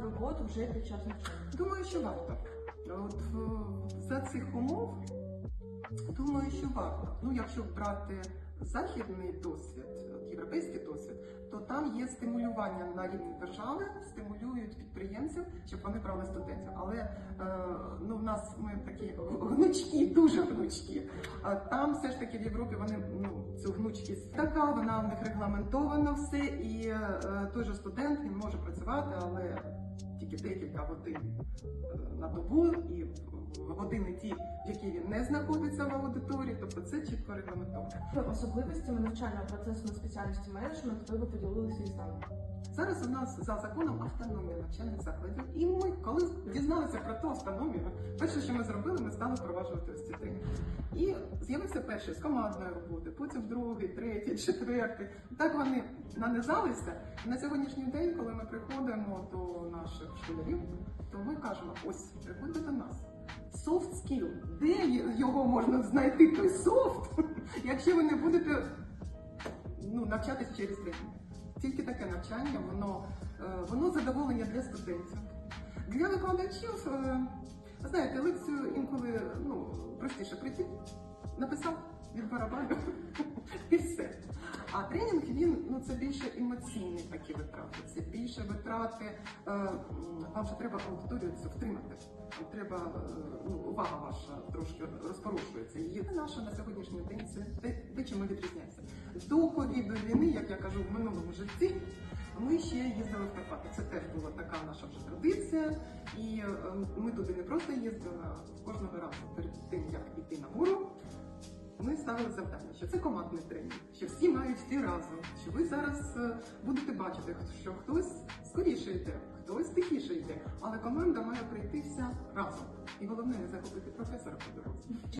починати роботу вже під час навчання? Думаю, що варто. От за цих умов, думаю, що варто. Ну, якщо брати західний досвід, європейський досвід, то там є стимулювання на рівні держави, стимулюють підприємців, щоб вони брали студентів. Але е, ну, в нас ми такі гнучкі, дуже гнучкі. А там все ж таки в Європі вони ну, цю гнучкість така, вона в них регламентована все, і е, той же студент він може працювати, але тільки декілька годин е, на добу і години ті, в які він не знаходиться в аудиторії, чітко регламентовано. Особливостями навчального процесу на спеціальності менеджмент ви би поділилися із нами. Зараз у нас за законом автономія навчальних закладів. І ми, коли дізналися про ту автономію, перше, що ми зробили, ми стали впроваджувати ось ці тренінги. І з'явився перший з командної роботи, потім другий, третій, четвертий. Так вони нанизалися. І на сьогоднішній день, коли ми приходимо до наших школярів, то ми кажемо: ось приходьте до нас. Soft skill. Де його можна знайти той софт, якщо ви не будете ну, навчатись через тренінг? Тільки таке навчання, воно, е, воно задоволення для студентів. Для викладачів, е, знаєте, лекцію інколи ну, простіше прийти, написав від барабану і все. А тренінг він ну це більше емоційні такі витрати. Це більше витрати. е, Вам же треба аудиторію цю втримати. Треба е, ну, увага ваша трошки розпорушується. І наша на сьогоднішній день це те, те, чим ми відрізняємося. До ковіду війни, як я кажу, в минулому житті. Ми ще їздили в Карпати. Це теж була така наша вже традиція. І е, ми туди не просто їздили, а кожного разу перед тим, як іти на гору, ми ставили завдання, що це командний тренінг, що всі мають йти разом, що ви зараз е, будете бачити, що хтось скоріше йде, хтось тихіше йде, але команда має прийти вся разом. І головне не загубити професора по дорозі.